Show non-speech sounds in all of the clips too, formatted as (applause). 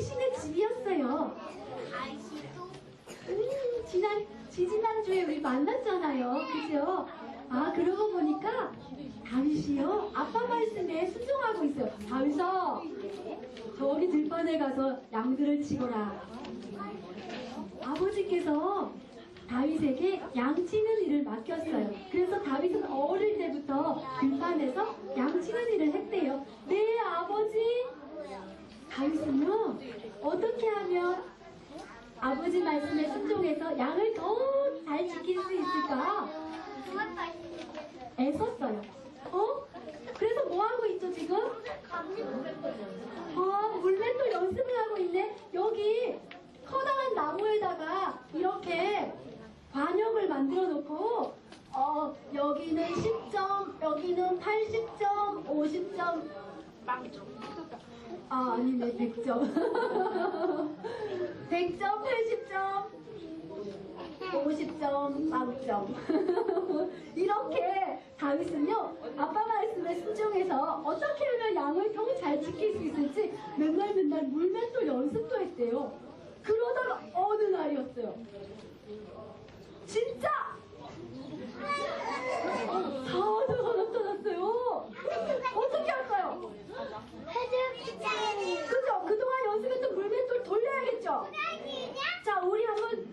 다윗이네 집이었어요. 음, 지난, 지지난주에 우리 만났잖아요. 그죠? 아, 그러고 보니까 다윗이요? 아빠 말씀에 순종하고 있어요. 다윗아, 저기 들판에 가서 양들을 치거라. 아버지께서 다윗에게 양치는 일을 맡겼어요. 그래서 다윗은 어릴 때부터 들판에서 양치는 일을 했대요. 네, 아버지. 다윗은요, 어떻게 하면 아버지 말씀에 순종해서 양을 더 잘 지킬 수 있을까? 애썼어요. 어? 그래서 뭐 하고 있죠, 지금? 아, 물맷돌 연습을 하고 있네. 여기 커다란 나무에다가 이렇게 관역을 만들어 놓고, 어, 여기는 10점, 여기는 80점, 50점, 아, 아니네, 100점. 100점, 80점, 50점, 빵점. 이렇게 다윗은요, 아빠 말씀에 순종해서 어떻게 하면 양을 더 잘 지킬 수 있을지 맨날 맨날 물맷돌 연습도 했대요. 그러다가 어느 날이었어요. 진짜! 사자가 나타났어요. 어떻게 할까요? 그죠? 그동안 연습했던 물맷돌 돌려야겠죠? 자, 우리 한번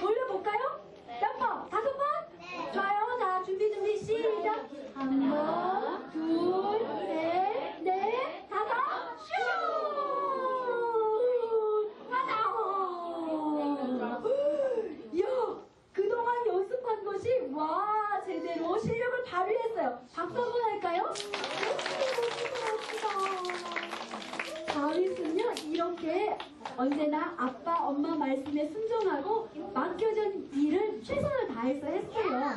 돌려볼까요? 몇 번? 다섯 번? 네. 좋아요. 자, 준비, 준비, 시작. 한 번, 둘, 셋, 넷, 다섯, 슈! 가자! 이야, 그동안 연습한 것이, 와, 제대로 실력을 발휘했어요. 박수 한 번 할까요? 멋지다, 멋지다. 다윗은요 이렇게 언제나 아빠 엄마 말씀에 순종하고 맡겨진 일을 최선을 다해서 했어요.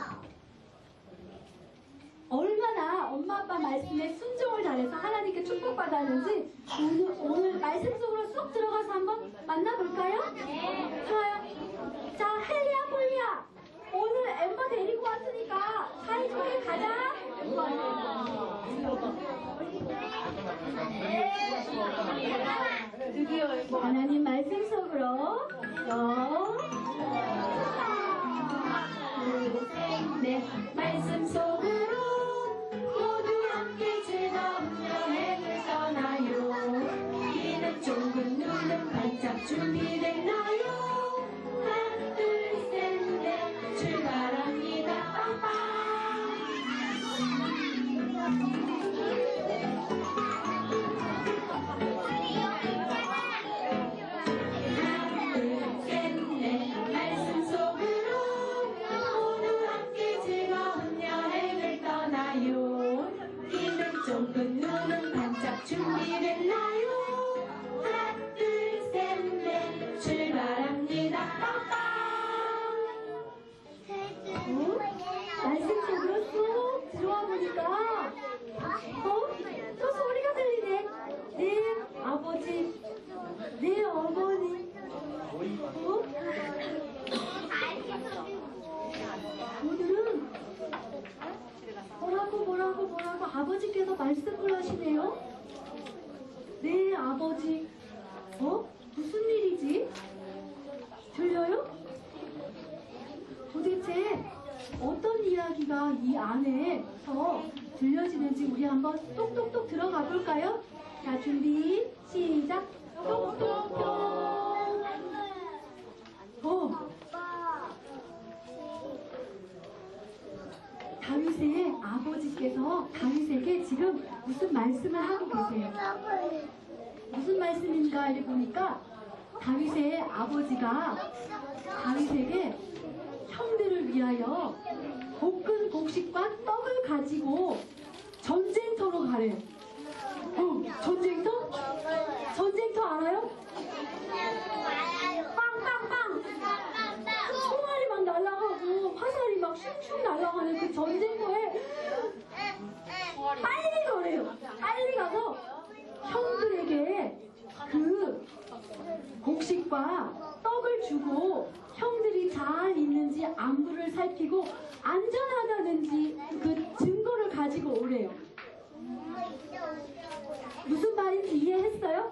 얼마나 엄마 아빠 말씀에 순종을 잘해서 하나님께 축복받았는지 오늘, 오늘 말씀 속으로 쏙 들어가서 한번 만나볼까요? 네. 좋아요. 자 헬리야 폴리야 오늘 엠버 데리고 왔으니까 사이좋게 가자. 말씀을 하시네요. 네 아버지 무슨 말씀을 하고 계세요? 무슨 말씀인가 를 보니까 다윗의 아버지가 다윗에게 형들을 위하여 볶은 곡식과 떡을 가지고 전쟁터로 가래요. 어, 전쟁터? 전쟁터 알아요? 화살이 막 슝슝 날아가는 그 전쟁터에 빨리 가래요. 빨리 가서 형들에게 그 곡식과 떡을 주고 형들이 잘 있는지 안부를 살피고 안전하다는지 그 증거를 가지고 오래요. 무슨 말인지 이해했어요?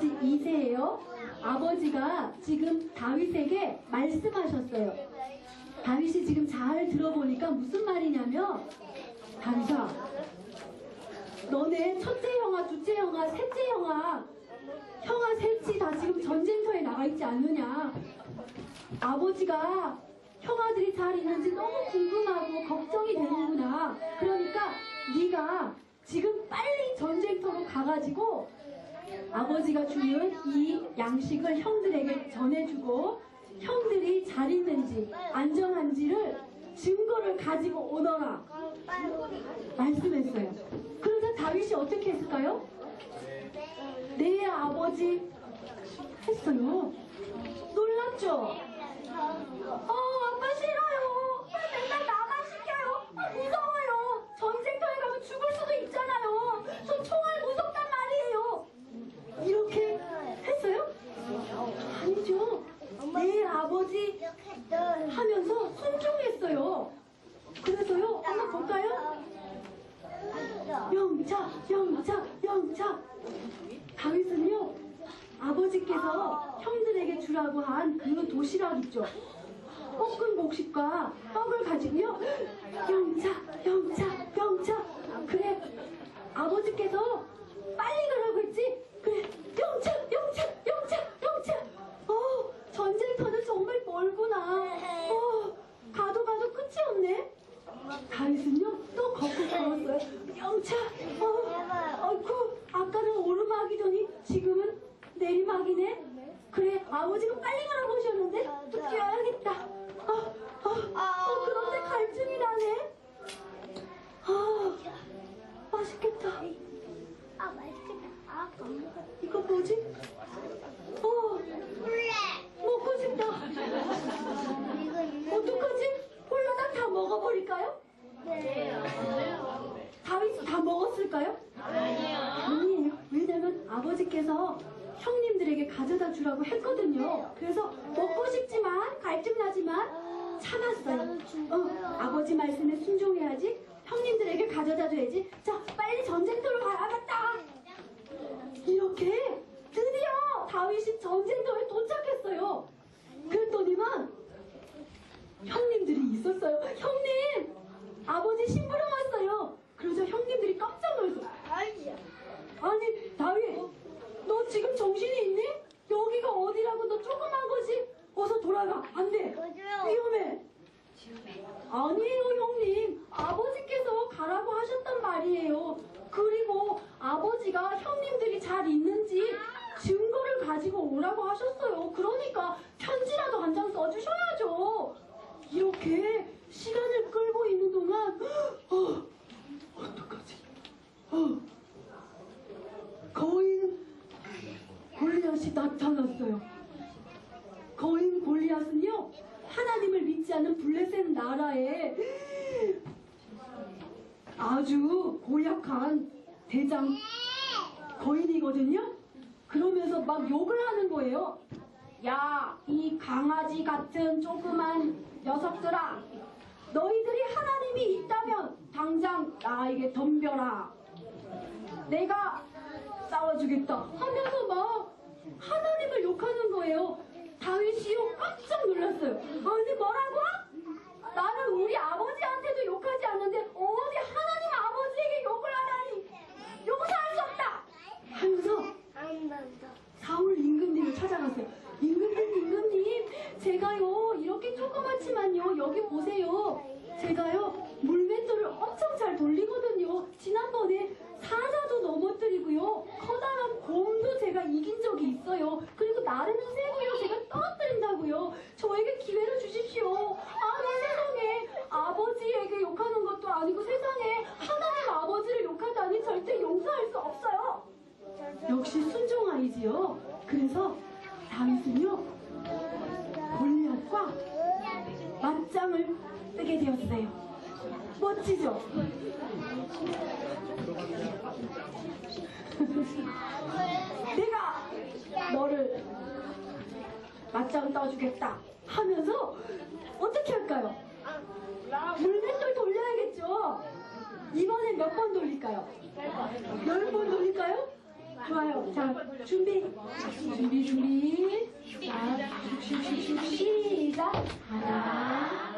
아버지 이세예요. 아버지가 지금 다윗에게 말씀하셨어요. 다윗이 지금 잘 들어보니까 무슨 말이냐면 다윗아 너네 첫째 형아, 둘째 형아, 셋째 형아 형아 셋이 다 지금 전쟁터에 나가 있지 않느냐 아버지가 형아들이 잘 있는지 너무 궁금하고 걱정이 되는구나 그러니까 네가 지금 빨리 전쟁터로 가가지고 아버지가 주는 이 양식을 형들에게 전해주고 형들이 잘 있는지 안전한지를 증거를 가지고 오너라 말씀했어요. 그러자 다윗이 어떻게 했을까요? 내 아버지 했어요. 놀랐죠? 어, 아빠 싫어요. 맨날 나만 시켜요. 아, 무서워요. 전쟁터에 가면 죽을 수도 있잖아요. 저 총알 무섭단 말이에요. 이렇게 했어요? 아니죠. 내 아버지 하면서 순종했어요. 그래서요, 한번 볼까요? 영차, 영차, 영차. 다윗은요, 아버지께서 형들에게 주라고 한 그 도시락 있죠. 볶은 곡식과 떡을 가지고요. 영차, 영차, 영차. 그래, 아버지께서 빨리 가라고 했지? 그래, 영차, 영차, 영차, 영차. 어, 전쟁터는 정말 멀구나. 어, 가도 가도 끝이 없네. 다윗은요, 또 걷고 걸었어요. 영차, 어, 아이쿠, 아까는 오르막이더니 지금은 내리막이네. 그래, 아버지가 빨리 가라고 하셨는데 또 뛰어야겠다. 아, 아, 어, 그런데 갈증이 나네. 아, 맛있겠다. 아 맛있겠다. 아. 이거 뭐지? 어. 먹고 싶다. 어떡하지? 홀라당 다 먹어버릴까요? 네. 다윗이 다 먹었을까요? 아니에요. 왜냐면 아버지께서 형님들에게 가져다 주라고 했거든요. 그래서 먹고 싶지만 갈증나지만 참았어요. 어, 아버지 말씀에 순종해야지. 형님들에게 가져다 줘야지. 자, 빨리 전쟁터로 가야겠다. 이렇게 드디어 다윗이 전쟁터에 도착했어요. 그랬더니만 형님들이 있었어요. 형님! 아버지 심부름 왔어요. 그러자 형님들이 깜짝 놀랐어요. 아니, 다윗, 너 지금 정신이 있니? 여기가 어디라고 너 조그만 거지? 어서 돌아가. 안 돼. 위험해. 아니에요, 형님. 아버지께서 가라고 하셨단 말이에요. 그리고 아버지가 형님들이 잘 있는지 증거를 가지고 오라고 하셨어요. 그러니까 편지라도 한 장 써주셔야죠. 이렇게 시간을 끌고 있는 동안, 어, 어떡하지? 어, 거인 골리앗이 나타났어요. 거인 골리앗은요 하나님을 믿지 않는 블레셋 나라에 아주 고약한 대장 거인이거든요. 그러면서 막 욕을 하는 거예요. 야, 이 강아지 같은 조그만 녀석들아, 너희들이 하나님이 있다면 당장 나에게 덤벼라. 내가 싸워주겠다 하면서 막 하나님을 욕하는 거예요. 다윗이요 깜짝 놀랐어요. 아니 뭐라고? 나는 우리 아버지한테도 욕하지 않는데 어디 하나님 아버지에게 욕을 하다니 용서할 수 없다. 하면서. 사울 임금님을 찾아갔어요. 임금님, 임금님, 제가요, 이렇게 조그맣지만요, 여기 보세요. 제가요, 물맷돌을 엄청 잘 돌리거든요. 지난번에 사자도 넘어뜨리고요, 커다란 곰도 제가 이긴 적이 있어요. 그리고 나르는 새도요, 제가 떨어뜨린다고요. 저에게 기회를 주십시오. 아니, 세상에, 아버지에게 욕하는 것도 아니고 세상에 하나님 아버지를 욕하다니 절대 용서할 수 없어요. 역시 순종아이지요. 그래서 뜨게 되었습니다. 멋지죠? (laughs) 내가 너를 맞짱 떠주겠다 하면서 어떻게 할까요? 물맷돌 돌려야겠죠? 이번엔 몇 번 돌릴까요? 열 번 돌릴까요? 좋아요. 자, 준비. 준비, 준비. 자, 시작. 하나,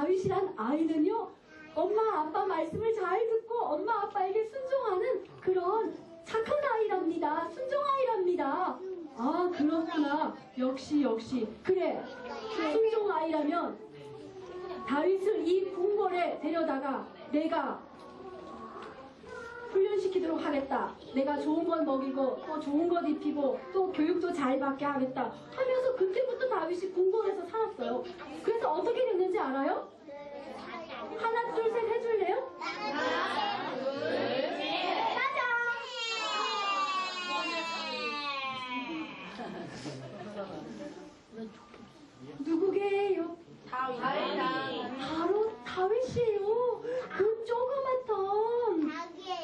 다윗이란 아이는요 엄마 아빠 말씀을 잘 듣고 엄마 아빠에게 순종하는 그런 착한 아이랍니다. 순종 아이랍니다. 아 그렇구나. 역시 역시 그래 순종 아이라면 다윗을 이 궁궐에 데려다가 내가 훈련시키도록 하겠다. 내가 좋은 건 먹이고 또 좋은 것 입히고 또 교육도 잘 받게 하겠다. 하면서 그때부터 다윗이 궁궐에서 살았어요. 그래서 어떻게 됐는지 알아요? 하나 둘 셋 해줄래요? 바로 다윗이에요. 그 조그맣던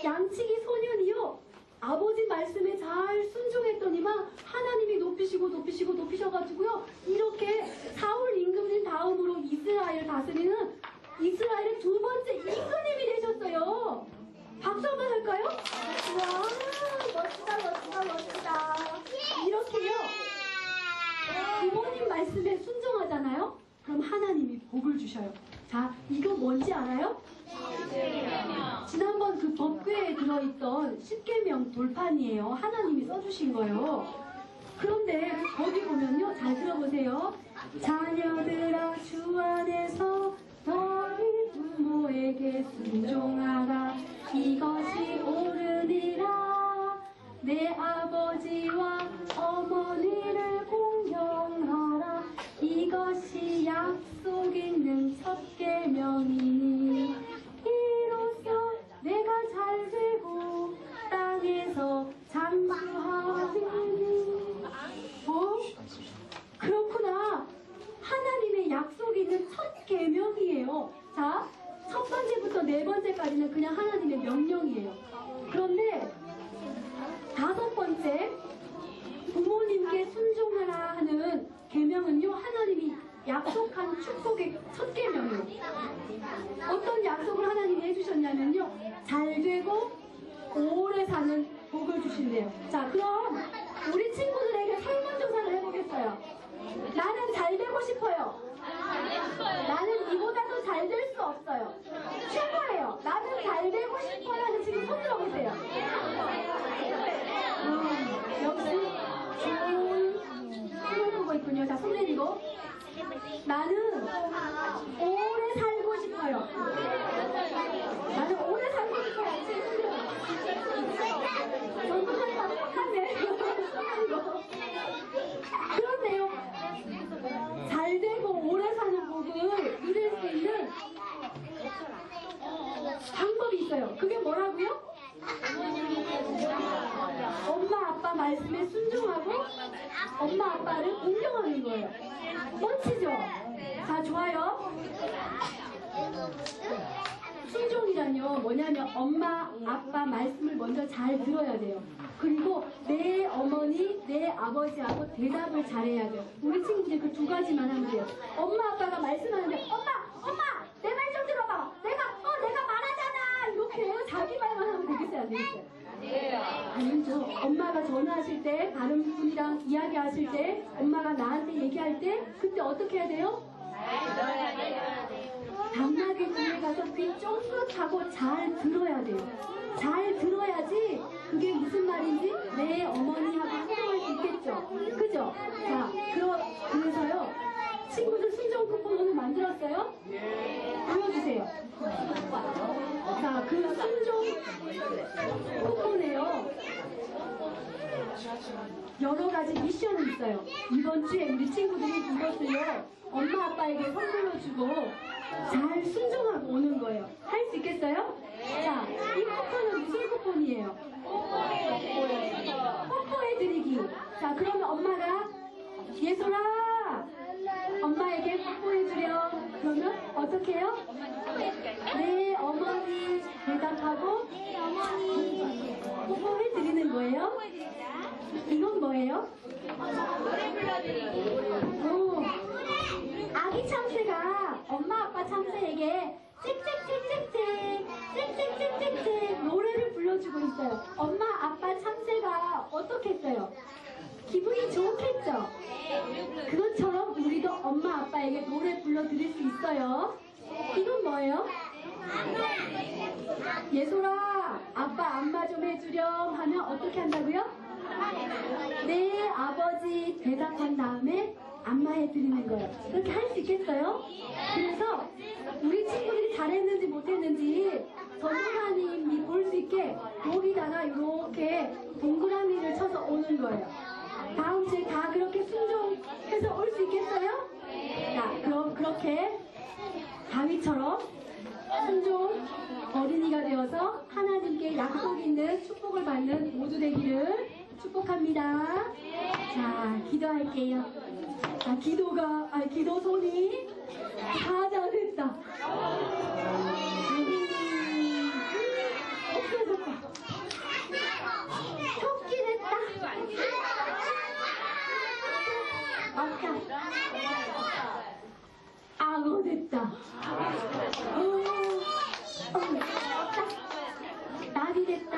양치기 소년이요. 아버지 말씀에 잘 순종했더니만 하나님이 높이시고 높이시고 높이셔가지고요. 이렇게 사울 임금님 다음으로 이스라엘을 다스리는 이스라엘의 두 번째 임금님이 되셨어요. 박수 한번 할까요? 와 멋지다 멋지다 멋지다. 이렇게요. 부모님 말씀에 순종하잖아요. 그럼 복을 주셔요. 자, 이거 뭔지 알아요? 지난번 그 법궤에 들어있던 십계명 돌판이에요. 하나님이 써주신 거예요. 그런데 거기 보면요, 잘 들어보세요. 자녀들아 주 안에서 너희 부모에게 순종하라. 이것이 옳으니라. 내 아버지와 공경하라. 이것이 약속 있는 첫 계명이니 어떤 약속을 하나님이 해주셨냐면요 잘 되고 오래 사는 복을 주신대요. 자 그럼 우리 친구들에게 설문조사를 해보겠어요. 나는 잘 되고 싶어요. 나는 이보다도 잘 될 수 없어요. 최고예요. 나는 잘 되고 싶어요 하는 친구 손 들어보세요. 음, 역시 좋은 꿈을 꾸고 있군요. 자, 손 내리고. 나는 오래 살 고 싶어요. 나는 오래 살고 싶어요. 전부 다 똑같네. 그런데요. 잘 되고 오래 사는 복을 누릴 수 있는 방법이 있어요. 그게 뭐라고요? 엄마 아빠 말씀에 순종하고 엄마 아빠를 공경하는 거예요. 멋지죠? 자 좋아요. 순종이란요 뭐냐면 엄마 아빠 말씀을 먼저 잘 들어야 돼요. 그리고 내 어머니 내 아버지하고 대답을 잘해야 돼요. 우리 친구들 그 두 가지만 하면 돼요. 엄마 아빠가 말씀하는데 엄마 엄마 내 말 좀 들어봐. 내가 어 내가 말하잖아 이렇게 자기 말만 하면 되겠어요 안 되겠어요? 아니죠. 엄마가 전화하실 때, 다른 분이랑 이야기하실 때, 엄마가 나한테 얘기할 때, 그때 어떻게 해야 돼요? 당나귀 뒤에 가서 귀 쫑긋하고 잘 들어야 돼요. 잘 들어야지 그게 무슨 말인지 내 어머니하고 소통할 수 있겠죠. 그죠? 자, 그러, 그래서요. 친구들 순정 쿠폰을 만들었어요? 보여주세요. 자, 그 순종 쿠폰에요. 여러 가지 미션이 있어요. 이번 주에 우리 친구들이 이것을요, 엄마 아빠에게 선물로 주고 잘 순종하고 오는 거예요. 할 수 있겠어요? 자, 이 쿠폰은 무슨 쿠폰이에요? 뽀뽀해드리기. 자, 그러면 엄마가 예솔아! 엄마에게 뽀뽀해주렴. 그러면 어떻게 해요? 네, 어머니 대답하고 뽀뽀해드리는 거예요? 이건 뭐예요? 오, 아기 참새가 엄마 아빠 참새에게 짹짹짹짹짹 짹짹짹짹짹 노래를 불러주고 있어요. 엄마 아빠 참새가 어떻게 했어요? 기분이 좋겠죠? 그것처럼 우리도 엄마 아빠에게 노래 불러드릴 수 있어요. 이건 뭐예요? 예솔아, 아빠 안마 좀 해주렴 하면 어떻게 한다고요? 네, 아버지 대답한 다음에 안마해 드리는 거예요. 그렇게 할 수 있겠어요? 그래서 우리 친구들이 잘했는지 못했는지 전도사님이 볼 수 있게 여기다가 이렇게 동그라미를 쳐서 오는 거예요. 다음 주에 다 그렇게 순종해서 올 수 있겠어요? 자, 그럼 그렇게 다윗처럼 순종 어린이가 되어서 하나님께 약속 있는 축복을 받는 모두 되기를 축복합니다. 자, 기도할게요. 자, 기도가, 아, 기도 손이 다 잘했다. 음, 없어졌다. 토끼 됐다. 아까 악어 됐다. 오, 어, 됐다. 나비 됐다.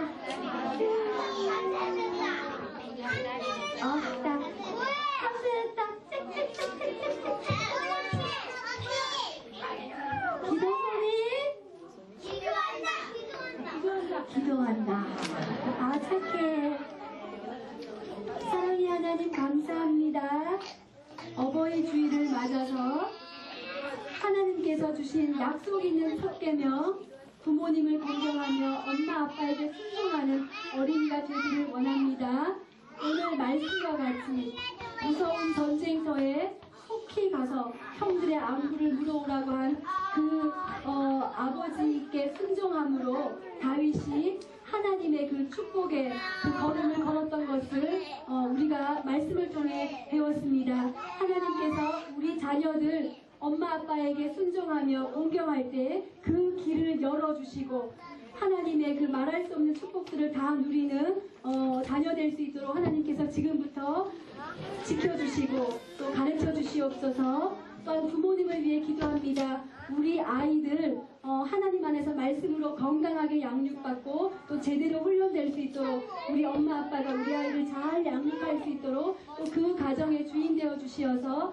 약속 있는 섭계명 부모님을 공경하며 엄마 아빠에게 순종하는 어린이가 되기를 원합니다. 오늘 말씀과 같이 무서운 전쟁터에 속히 가서 형들의 안부를 물어오라고 한그 아버지께 순종함으로 다윗이 하나님의 그 축복의 그 걸음을 걸었던 것을 어, 우리가 말씀을 통해 배웠습니다. 하나님께서 우리 자녀들 아빠에게 순종하며 온경할 때그 길을 열어주시고 하나님의 그 말할 수 없는 축복들을 다 누리는 어, 자녀 될 수 있도록 하나님께서 지금부터 지켜주시고 또 가르쳐 주시옵소서 또한 부모님을 위해 기도합니다. 우리 아이들 어, 하나님 안에서 말씀으로 건강하게 양육받고 또 제대로 훈련될 수 있도록 우리 엄마 아빠가 우리 아이를 잘 양육할 수 있도록 또 그 가정의 주인 되어 주시어서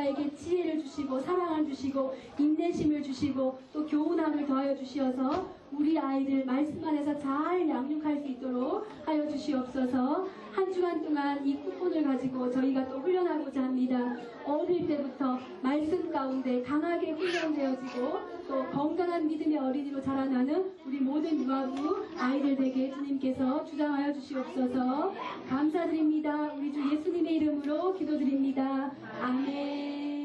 아빠에게 지혜를 주시고 사랑을 주시고 인내심을 주시고 또 교훈함을 더하여 주시어서 우리 아이들 말씀 안에서 잘 양육할 수 있도록 하여 주시옵소서 한 주간 동안 이 쿠폰을 가지고 저희가 또 훈련하고자 합니다. 어릴 때부터 말씀 가운데 강하게 훈련되어지고 또 건강한 믿음의 어린이로 자라나는 우리 모든 유아부 아이들 되게 주님께서 주장하여 주시옵소서 감사드립니다. 우리 주 예수님의 이름으로 기도드립니다. 아멘.